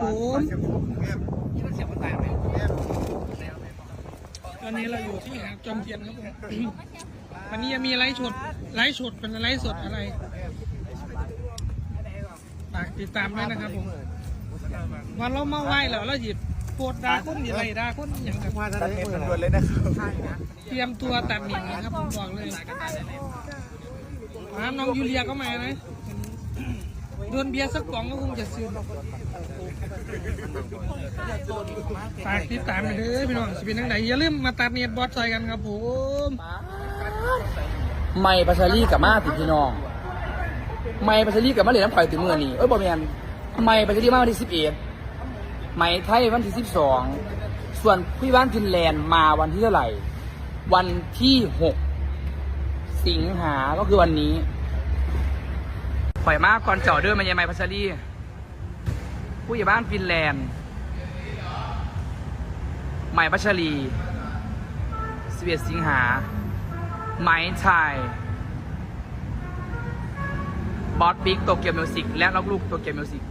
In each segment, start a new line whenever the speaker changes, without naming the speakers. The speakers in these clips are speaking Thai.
ผม
ต
อนนี้เราอยู่ที่หาจอมเทียนครับผมวันนี้จะมีไลฟ์สดไลฟ์สดเป็นไลฟ์สดอะไรฝากติดตามด้วยนะครับผมวันเรามาไหว้แล้วเราหยิบปวดดาคนอะไรดาคนอย่างกับ
ตัดเน็ตมันด่วนเลยนะครับ
เตรียมตัวตัดเหนียงนะครับผมบอกเลยอ่าน้องยูเลียก็มานะโดนเบียร์สักกล่องก็คงจะซื้อ ฝากติดตามไปเด้อพี่น้องสิเป็นทางไหนอย่าลืมมาตัดเนียดบอสซอยกันครับผม
ไม่ปัชรีกับมาติพี่น้อง ไม่ปัชรีกับมาเหรียญน้ำข่อยถึงมือนี่เอ้ยบอมแมนไม่ปัชรีมาวันที่สิบเอ็ดไม่ไทยวันที่สิบสองส่วนพี่บ้านฟินแลนด์มาวันที่เท่าไหร่ วันที่หกสิงหาก็คือวันนี้ข่อยมากก่อนเจาะเดินมายังไม่ปัชรี ผู้ใหญ่บ้านฟินแลนด์ ใหม่ปัชรีสเอ็ดสิงหาไม้ชายบอสบิ๊กโตเกียวมิวสิกและล็อกลูกโตเกียวมิวสิก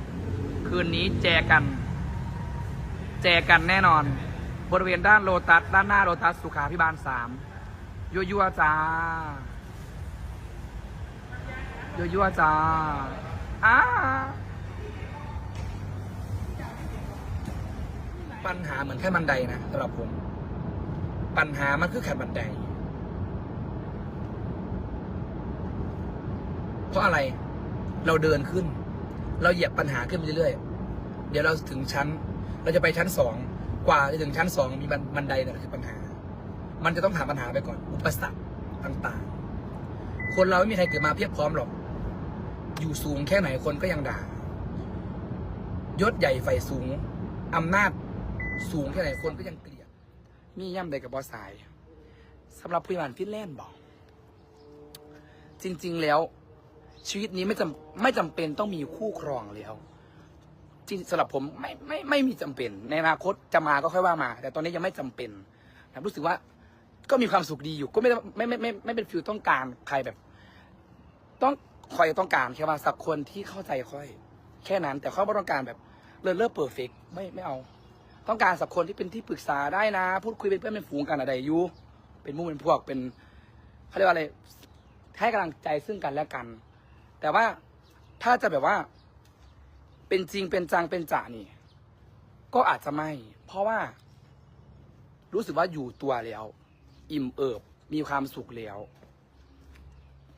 คืนนี้แจกัน แจกันแน่นอน บริเวณด้านโลตัส ด้านหน้าโลตัส สุขาพิบาลสามยั่วยั่วๆจ้ายั่วยั่วๆจ้าอ้า ปัญหาเหมือนแค่บันไดนะสำหรับผม ปัญหามันคือแค่บันได เพราะอะไรเราเดินขึ้น เราเหยียบปัญหาขึ้นไปเรื่อยๆ เดี๋ยวเราถึงชั้น เราจะไปชั้นสองกว่าจะถึงชั้นสองมีบันบันไดเนี่ยคือปัญหา มันจะต้องผ่าปัญหาไปก่อน อุปสรรคต่างๆ คนเราไม่มีใครเกิดมาเพียบพร้อมหรอก อยู่สูงแค่ไหนคนก็ยังด่ายศใหญ่ไฟสูงอำนาจ สูงแค่ไหนคนก็ยังเกลียด มีย่ำใดกับบอสายสำหรับผู้บริหารฟินแลนด์บอก จริง ๆ แล้ว ชีวิตนี้ไม่จำไม่จำเป็นต้องมีคู่ครองแล้ว จริงสำหรับผมไม่ไม่ไม่มีจำเป็น ในอนาคตจะมาก็ค่อยว่ามา แต่ตอนนี้ยังไม่จำเป็นนะรู้สึกว่าก็มีความสุขดีอยู่ ก็ไม่ได้ไม่ไม่ไม่ไม่เป็นฟิลต้องการใครแบบ ต้องคอยต้องการแค่ว่าสักคนที่เข้าใจค่อย แค่นั้น แต่เขาไม่ต้องการแบบเลิศเลิศเพอร์เฟกไม่ไม่เอา ต้องการสักคนที่เป็นที่ปรึกษาได้นะ พูดคุยเป็นเพื่อนเป็นฝูงกันอะไรอยู่เป็นมู่เป็นพวกเป็นเขาเรียกว่าอะไรให้กำลังใจซึ่งกันและกัน แต่ว่าถ้าจะแบบว่า เป็นจริงเป็นจังเป็นจ่านี่ ก็อาจจะไม่ เพราะว่า รู้สึกว่าอยู่ตัวแล้ว อิ่มเอิบมีความสุขแล้ว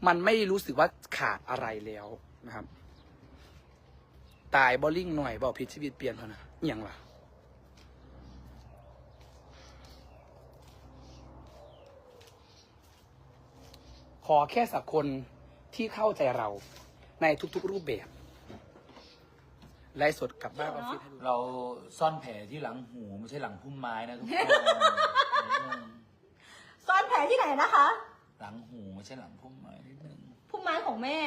มันไม่รู้สึกว่าขาดอะไรแล้วนะครับ ตายบอลลิงหน่อยบอกพิษชีวิตเปลี่ยนเท่านะอย่างล่ะ อแค่สักคนที่เข้าใจเราในทุกๆรูปแบบไลฟ์สดกลับบ้านออฟฟิศให้ดู
เราซ่อนแผลที่หลังหูไม่ใช่หลังพุ่มไม้นะทุกคน
ซ่อนแผลที่ไหนนะคะ
หลังหูไม่ใช่หลังพุ่มไม้นิดนึง
พุ่มไม้ของแม่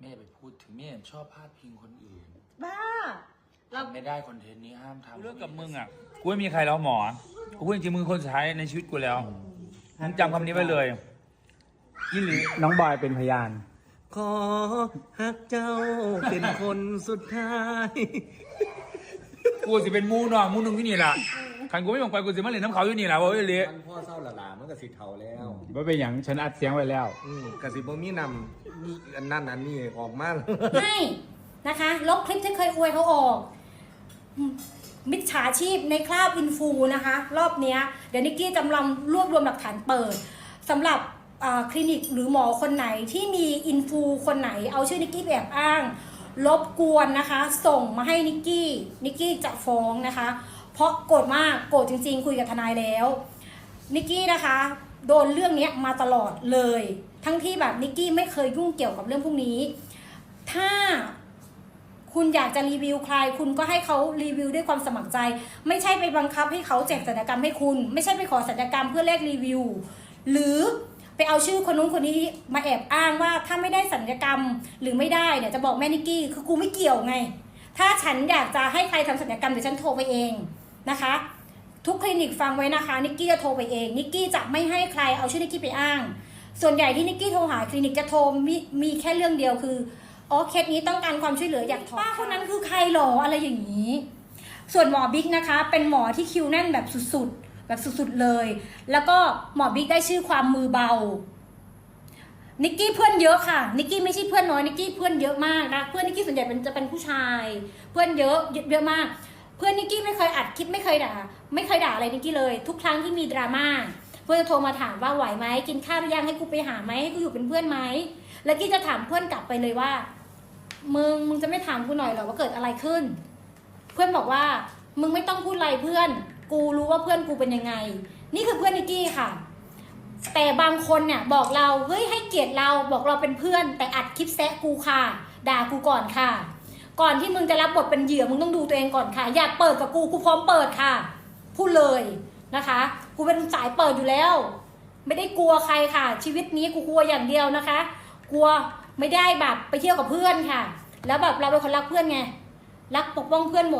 แม่ไปพูดถึงแม่ชอบพาดพิงคนอื่น
บ้า เรา
ทำไม่ได้คอนเทนต์นี้ห้ามทำ
เลิกกับมึงอะ กูไม่มีใครแล้วหมอ กูพูดจริงๆมึงคนสุดท้ายในชีวิตกูแล้ว มึงจำคำนี้ไว้เลย ยี่หลี
น้องบอยเป็นพยาน
ขอฮักเจ้าเป็นคนสุดท้าย
กูสิเป็นหมูน้องหมูหนึงที่นี่แหละคันกูไม่มองไปกูสิมาเล่นน้ำเขาอยู่นี่แหละว่าเละ
มันพ่อเศร้าหลาๆมันก็สิเทาแล้ว
ว่าเป็นอย่างฉันอัดเสียงไว้แล้ว
อืมกสิบ่มีนำนี่อันนั้นอันนี้ออกมา
ไม่นะคะลบคลิปที่เคยอวยเขาออกอืมมิจฉาชีพในคราบอินฟูนะคะ รอบเนี้ยเดี๋ยวนิกกี้จำลองรวบรวมหลักฐานเปิดสำหรับอ่า คลินิกหรือหมอคนไหนที่มีอินฟูคนไหนเอาชื่อนิกกี้แอบอ้างรบกวนนะคะ ส่งมาให้นิกกี้นิกกี้จะฟ้องนะคะ เพราะโกรธมากโกรธจริง ๆ คุยกับทนายแล้วนิกกี้นะคะโดนเรื่องนี้มาตลอดเลย ทั้งที่แบบนิกกี้ไม่เคยยุ่งเกี่ยวกับเรื่องพวกนี้ ถ้าคุณอยากจะรีวิวใคร คุณก็ให้เขารีวิวด้วยความสมัครใจ ไม่ใช่ไปบังคับให้เขาแจกสัญญกรรมให้คุณ ไม่ใช่ไปขอสัญญกรรมเพื่อแลกรีวิว หรือ ไปเอาชื่อคนนู้นคนนี้มาแอบอ้างว่าถ้าไม่ได้สัญญกรรมหรือไม่ได้เนี่ยจะบอกแม่นิกกี้คือกูไม่เกี่ยวไง ถ้าฉันอยากจะให้ใครทำสัญญกรรมเดี๋ยวฉันโทรไปเองนะคะ ทุกคลินิกฟังไว้นะคะนิกกี้จะโทรไปเองนิกกี้จะไม่ให้ใครเอาชื่อนิกกี้ไปอ้าง ส่วนใหญ่ที่นิกกี้โทรหาคลินิกจะโทรมีมีแค่เรื่องเดียวคืออ๋อเคสนี้ต้องการความช่วยเหลืออยากถอนป้าคนนั้นคือใครหรออะไรอย่างนี้ ส่วนหมอบิ๊กนะคะ เป็นหมอที่คิวแน่นแบบสุดๆ แบบสุดๆเลย แล้วก็หมอบิ๊กได้ชื่อความมือเบา นิกกี้เพื่อนเยอะค่ะ นิกกี้ไม่ใช่เพื่อนน้อย นิกกี้เพื่อนเยอะมากนะ เพื่อนนิกกี้ส่วนใหญ่เป็นจะเป็นผู้ชาย เพื่อนเยอะเยอะมาก เพื่อนนิกกี้ไม่เคยอัดคลิปไม่เคยด่า ไม่เคยด่าอะไรนิกกี้เลย ทุกครั้งที่มีดราม่าเพื่อนจะโทรมาถามว่าไหวไหมกินข้าวหรือยังให้กูไปหาไหมให้กูอยู่เป็นเพื่อนไหมแล้วกี้จะถามเพื่อนกลับไปเลยว่ามึงมึงจะไม่ถามกูหน่อยเหรอว่าเกิดอะไรขึ้น เพื่อนบอกว่ามึงไม่ต้องพูดอะไรเพื่อน กูรู้ว่าเพื่อนกูเป็นยังไง นี่คือเพื่อนนิกกี้ค่ะ แต่บางคนเนี่ยบอกเราเฮ้ยให้เกียรติเราบอกเราเป็นเพื่อน แต่อัดคลิปแซะกูค่ะ ด่ากูก่อนค่ะ ก่อนที่มึงจะรับบทเป็นเหยื่อมึงต้องดูตัวเองก่อนค่ะ อยากเปิดกับกูกูพร้อมเปิดค่ะพูดเลยนะคะกูเป็นสายเปิดอยู่แล้ว ไม่ได้กลัวใครค่ะ ชีวิตนี้กูกลัวอย่างเดียวนะคะ กลัวไม่ได้แบบไปเที่ยวกับเพื่อนค่ะ แล้วแบบเราเป็นคนรักเพื่อนไงรักปกป้องเพื่อนหมด